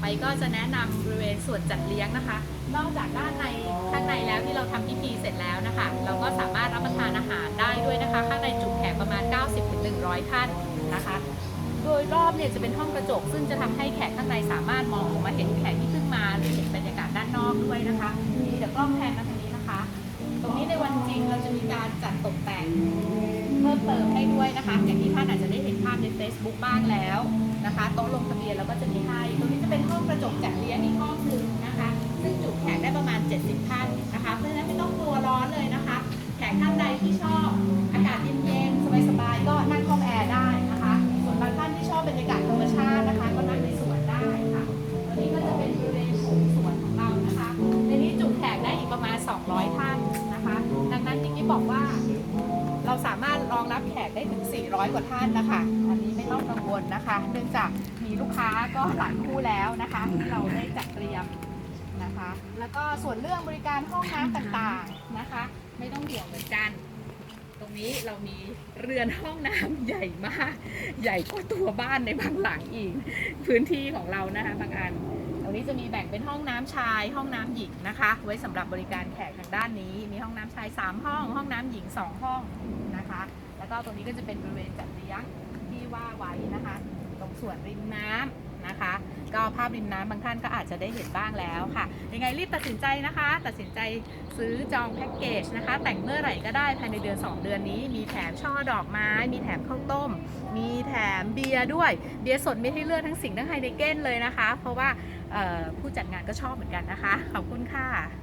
ไปก็จะแนะนำบริเวณส่วนจัดเลี้ยงนะคะ นอกจากด้านในข้างในแล้วที่เราทำพิธีเสร็จแล้วนะคะ เราก็สามารถรับประทานอาหารได้ด้วยนะคะ ข้างในจุแขกประมาณ 90-100 ท่านนะคะ โดยรอบเนี่ยจะเป็นห้องกระจก ซึ่งจะทำให้แขกข้างในสามารถมองออกมาเห็นแขกที่เพิ่งมาหรือเห็นบรรยากาศด้านนอกด้วยนะคะ มีเดี๋ยวกล้องแพนมาทางนี้นะคะ มเติมให้ด้วยนะคะ อย่างที่ท่านอาจจะได้เห็นภาพใน Facebook บ้างแล้วนะคะโต๊ะลงทะเบียนเราก็จะมีให้ตรงนี้จะเป็นห้องกระจกจัดเลี้ยงอีกห้องหนึ่งนะคะ ซึ่งจุแขกได้ประมาณ 70 ท่านนะคะเพราะฉะนั้นไม่ต้องกลัวร้อนเลยนะคะ แขกท่านใดที่ชอบอากาศเย็นๆสบายๆก็นั่งห้องแอร์ได้นะคะส่วนบางท่านที่ชอบบรรยากาศธรรมชาตินะคะ ก็นั่งในสวนได้ค่ะตรงนี้ก็จะเป็นบริเวณของสวนของเรานะคะในนี้จุแขกได้อีกประมาณ 200 ท่านนะคะ ดังนั้นที่กี้บอกว่า เราสามารถรองรับแขกได้ถึง 400 กว่าท่านนะคะ อันนี้ไม่ต้องกังวลนะคะ เนื่องจากมีลูกค้าก็หลายคู่แล้วนะคะที่เราได้จัดเตรียมนะคะ แล้วก็ส่วนเรื่องบริการห้องน้ำต่างๆนะคะ ไม่ต้องห่วงเหมือนกัน ตรงนี้เรามีเรือนห้องน้ำใหญ่มาก ใหญ่กว่าตัวบ้านในบางหลังอีก พื้นที่ของเรานะคะบางอัน รงนี้จะมีแบ่งเป็นห้องน้ำชาย ห้องน้ำหญิงนะคะ ไว้สำหรับบริการแขกทางด้านนี้ มีห้องน้ำชาย 3 ห้อง ห้องน้ำหญิง 2 ห้องนะคะ แล้วก็ตรงนี้ก็จะเป็นบริเวณจัดเลี้ยงที่ว่าไว้นะคะ ตรงส่วนริมน้ำนะคะ ก็ภาพริมน้ำบางท่านก็อาจจะได้เห็นบ้างแล้วค่ะ ยังไงรีบตัดสินใจนะคะ ตัดสินใจซื้อจองแพ็กเกจนะคะ แต่งเมื่อไหร่ก็ได้ภายในเดือน 2 เดือนนี้ มีแถมช่อดอกไม้ มีแถมข้าวต้ม มีแถมเบียร์ด้วย เบียร์สดมีให้เลือกทั้งสิงห์ทั้งไฮเนเก้นเลยนะคะ เพราะว่า ผู้จัดงานก็ชอบเหมือนกันนะคะ ขอบคุณค่ะ